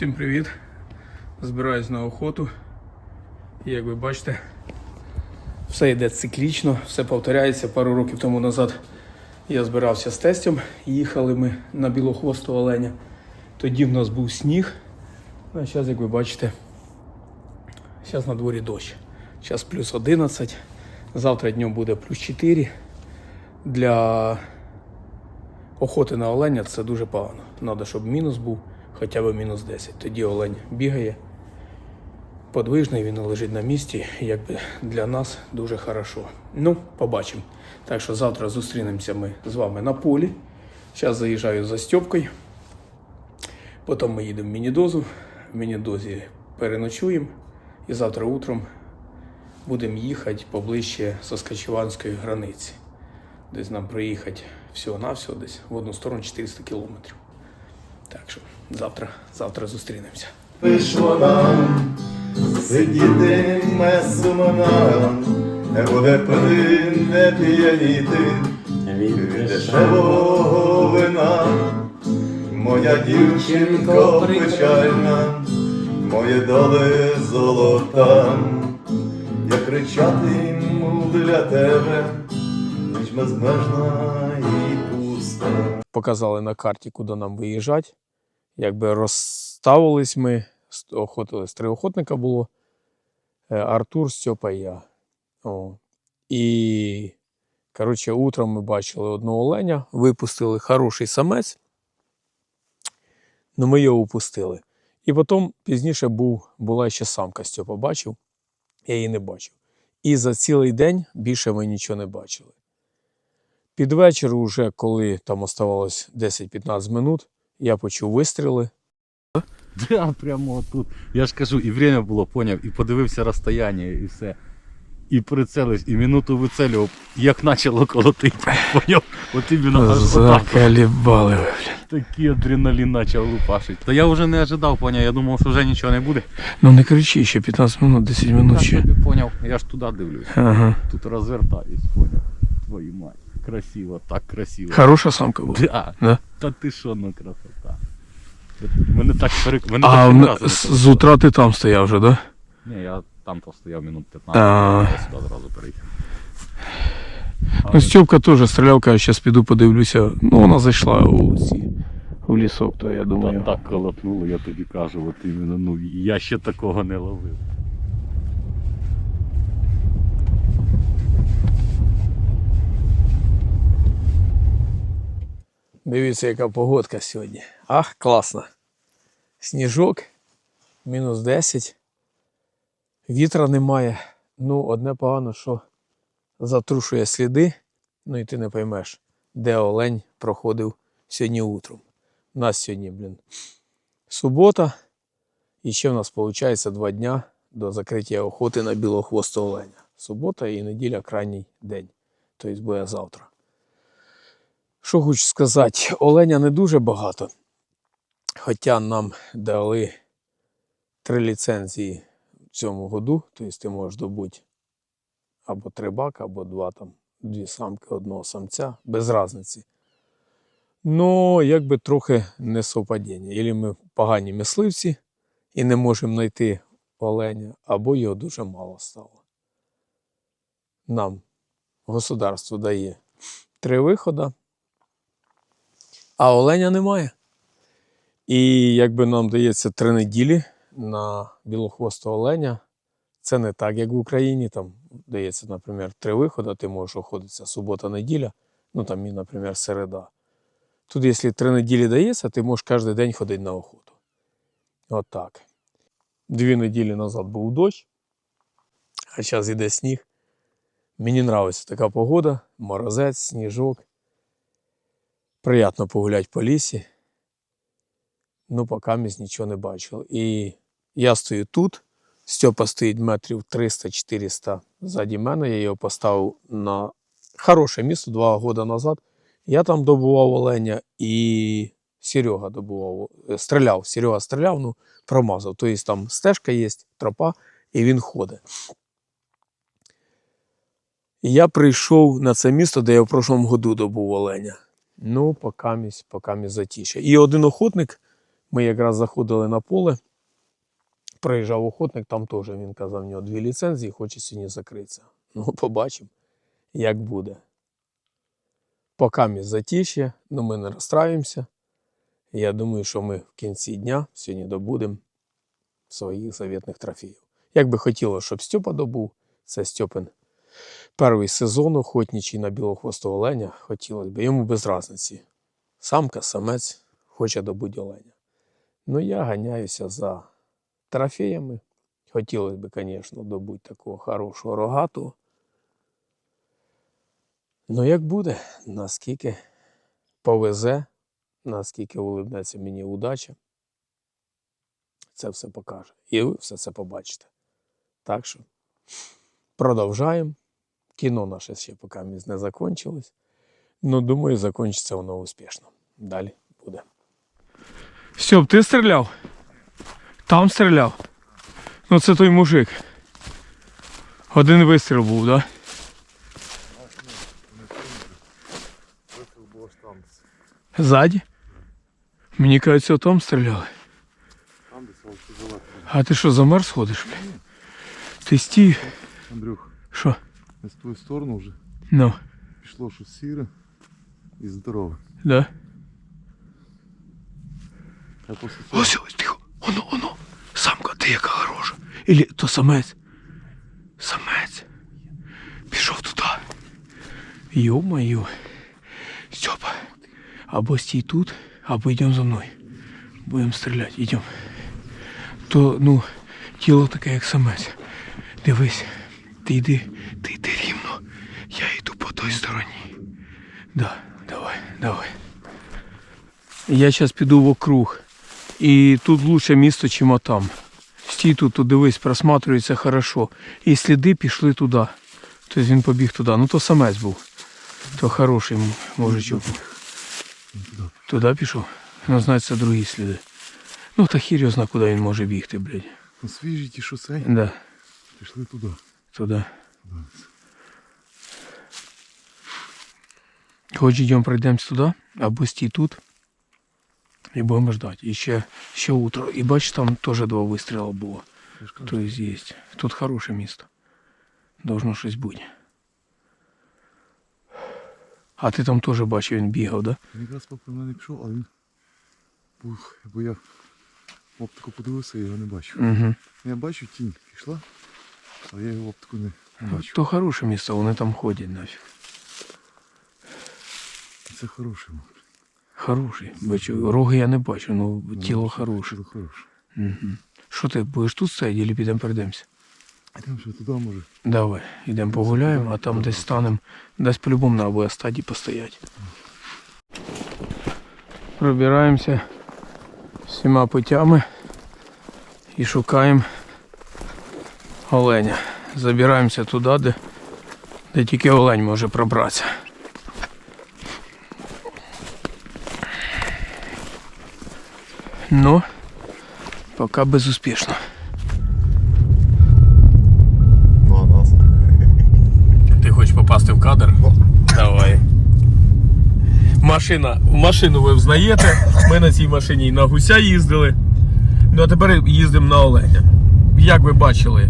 Всім привіт! Збираюсь на охоту. І як ви бачите, все йде циклічно, все повторяється. Пару років тому назад я збирався з тестем. Їхали ми на білохвостого оленя. Тоді в нас був сніг. А зараз, як ви бачите, зараз на дворі дощ. Зараз плюс 11. Завтра днем буде плюс 4. Для охоти на оленя це дуже погано. Треба, щоб мінус був хоча б мінус 10. Тоді олень бігає подвижний, він лежить на місці. Якби для нас дуже хорошо. Ну, побачимо. Так що завтра зустрінемося ми з вами на полі. Зараз заїжджаю за Стьопкою. Потім ми їдемо в мінідозу. В мінідозі переночуємо. І завтра утром будемо їхати поближче Соскачеванської границі. Десь нам проїхати всього-навсього десь в одну сторону 400 кілометрів. Так що завтра, завтра зустрінемося. Вийшло нам сидіти сумна, не буде пити, не п'яніти від дешевого вина. Моя дівчинко печальна, моє доле золота. Я кричатиму для тебе, ніч безмежна і пуста. Показали на карті, куди нам виїжджати. Якби розставились ми, охотились. Три охотника було. Е, Артур, Стьопа і я. О. І, коротше, утром ми бачили одного оленя, випустили хороший самець. Ну, ми його упустили. І потім пізніше був, була ще самка Стьопа бачив. Я її не бачив. І за цілий день більше ми нічого не бачили. Під вечір, уже коли там оставалось 10-15 минут, я почув вистріли. Да, прямо тут. Я ж кажу, і время було, поняв, і подивився розстояння, і все. І прицелився, і минуту вицелював, як почало колотити. Поняв? От іменно аж отак. Закалібали ви, Такий адреналін почав лупашити. Та я вже не ожидав, поняв, я думав, що вже нічого не буде. Ну не кричи, ще 15 минут, 10 минут Я ще. собі поняв, я ж туди дивлюсь. Ага. Тут розвертаюсь, поняв. Твою мать. Красиво, так красиво. Хороша самка була. Да. Да? Та ти що, ну красота. Мене так перек... Мене А так м- з, з утра ти там стояв вже, да? Ні, я там постояв минут 15, А. я сюди одразу переїхав. Ну, Стьопка теж стріляв, каже, зараз піду подивлюся. Ну, вона зайшла у ці в лісок, то я Та думаю. так колотнуло, я тобі кажу, от іменно, ну я ще такого не ловив. Дивіться, яка погодка сьогодні. Ах, класно. Сніжок, мінус 10. Вітра немає. Ну, одне погано, що затрушує сліди. Ну і ти не поймеш, де олень проходив сьогодні утром. У нас сьогодні, блін, субота. І ще в нас виходить два дня до закриття охоти на білохвостого оленя. Субота і неділя крайній день. Тобто буде завтра. Що хочу сказати, оленя не дуже багато. Хоча нам дали три ліцензії в цьому году. Тобто ти можеш добути або три бака, або два там, дві самки, одного самця, без різниці. Ну, якби трохи не совпадіння. Ілі ми погані мисливці і не можемо знайти оленя, або його дуже мало стало. Нам государство дає три виходи, а оленя немає. І якби нам дається три неділі на білохвостого оленя, це не так, як в Україні. Там дається, наприклад, три виходи, ти можеш охотитися субота-неділя, ну там наприклад, середа. Тут, якщо три неділі дається, ти можеш кожен день ходити на охоту. От так. Дві неділі назад був дощ, а зараз йде сніг. Мені подобається така погода, морозець, сніжок. Приятно погуляти по лісі. Ну, поки ми нічого не бачили. І я стою тут. Стьопа стоїть метрів 300-400 ззаді мене. Я його поставив на хороше місце два роки назад. Я там добував оленя і Серега добував, е, стріляв. Серега стріляв, ну, промазав. Тобто там стежка є, тропа, і він ходить. Я прийшов на це місто, де я в прошлому году добув оленя. Ну, поки місь, затіше. І один охотник Ми якраз заходили на поле, приїжджав охотник, там теж він казав, в нього дві ліцензії, хоче сьогодні закритися. Ну, побачимо, як буде. Поки ми затішє, ну ми не розстраюємося. Я думаю, що ми в кінці дня сьогодні добудемо своїх завітних трофеїв. Як би хотілося, щоб Стьопа добув, це Стьопин перший сезон охотничий на білохвостого оленя. Хотілося б йому без разниці. Самка, самець хоче добути оленя. Ну, я ганяюся за трофеями. Хотілося б, звісно, добути такого хорошого рогатого. Ну, як буде, наскільки повезе, наскільки улибнеться мені удача, це все покаже. І ви все це побачите. Так що продовжаємо. Кіно наше ще поки не закончилось. Ну, думаю, закінчиться воно успішно. Далі буде. Стьоп, ти стріляв? Там стріляв. Ну це той мужик. Один вистріл був, так? Да? Вистріл був там десь. Ззаді? Мені кажеться, там стріляли. А ти що, замерз ходиш? Ти стій. Андрюх, Що? з твою сторону вже Ну, пішло щось сіре і здорове. да? А після цього Ось, ось, тихо. Оно, оно. Самка, ти яка хороша. Ілі то самець. Самець. Пішов туди. Йо-моє. Степа. Або стій тут, або йдемо за мною. Будемо стріляти, йдемо. То, ну, тіло таке, як самець. Дивись, ти йди, ти йди Той стороні. Да, давай, давай. Я зараз піду вокруг. І тут лучше місто, чим там. Стій тут, тут дивись, просматривається хорошо. І сліди пішли туди. Тобто він побіг туди. Ну то самець був. То хороший мужичок. Туди пішов? Ну, значить, це другі сліди. Ну, та хір його зна, куди він може бігти, блядь. ну, свіжі ті шосе Да, пішли туди. туди. Хоч йдемо пройдемось туди, або стій тут. І будемо ждати. І ще, ще утро. І бачиш, там теж два вистріли було. Я ж кажу, То есть есть. Тут хорошее место. Должно щось бути. А ти там теж бачив, він бігав, да? Він якраз попри мене пішов, але він був, бо я в оптику подивився, я його не бачив. Угу. Я бачу тінь пішла, але я його в оптику не, не бачу. То хороше місце, вони там ходять нафіг. Це хороше. мов. Хороший. Бачу, роги я не бачу, ну тіло хороше. Тіло хороше. Угу. Що ти, будеш тут стояти, або підемо перейдемося? Йдемо ще туди може. Давай, йдемо погуляємо, а там десь станемо. Десь по-любому на обоє стадії постояти. Пробираємося всіма путями і шукаємо оленя. Забираємося туди, де, де тільки олень може пробратися. Ну, поки безуспішно. Ну. Ти хочеш попасти в кадр? Давай. Машина. Машину ви взнаєте. Ми на цій машині і на гуся їздили. Ну а тепер їздимо на оленя. Як ви бачили,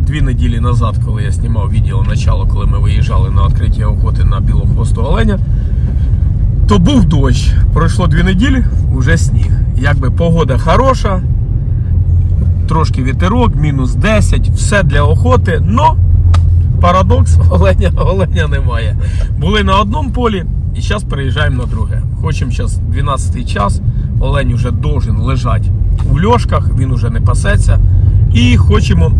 дві неділі назад, коли я знімав відео начало, коли ми виїжджали на відкриття охоти на білохвостого оленя, то був дощ. Пройшло дві неділі, уже сніг. Якби погода хороша, трошки вітерок, мінус 10, все для охоти, но Парадокс, оленя, оленя немає. Були на одному полі і зараз переїжджаємо на друге. Хочемо зараз 12 час. Олень вже должен лежати в льошках, він уже не пасеться. І хочемо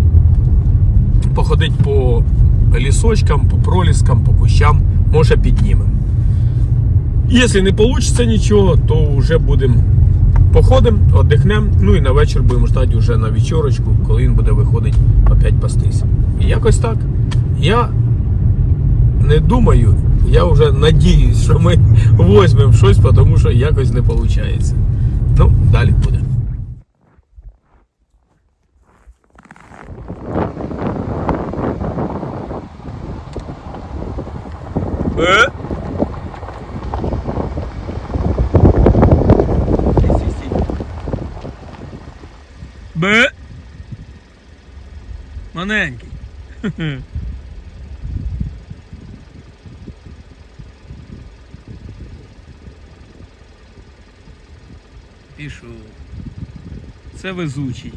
походити по лісочкам, по проліскам, по кущам, може піднімемо. Якщо не вийде нічого, то вже будемо походимо, віддихнемо, ну і на вечір будемо ждати вже на вечорочку, коли він буде виходити опять пастись. І якось так. Я не думаю, я вже надіюсь, що ми візьмемо щось, тому що якось не виходить. Ну, далі буде. Е? Маненький. Пішов. Це везучий.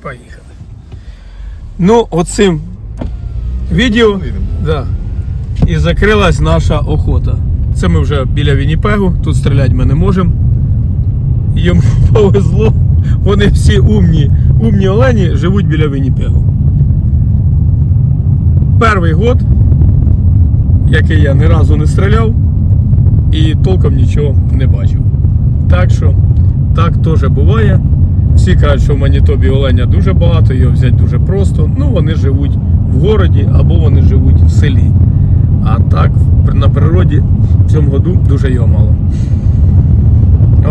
Поїхали. Ну, оцим відео. Да. І закрилась наша охота. Це ми вже біля Вінніпегу, тут стріляти ми не можемо. Йому повезло. Вони всі умні, умні олені живуть біля Вінніпегу. Перший год, який я ні разу не стріляв і толком нічого не бачив. Так що, так теж буває. Всі кажуть, що в Манітобі оленя дуже багато, його взяти дуже просто. Ну, вони живуть в городі або вони живуть в селі. А так на природі в цьому году дуже його мало.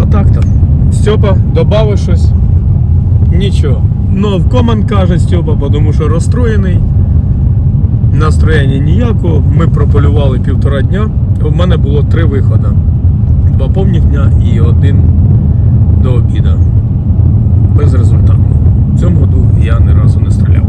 Отак то. Стьопа додав щось. Нічого. Ну, в команд каже Стьопа, тому що розстроєний. Настроєння ніякого. Ми прополювали півтора дня. У мене було три виходи. Два повних дня і один до обіду. Безрезультатно. В цьому году я ні разу не стріляв.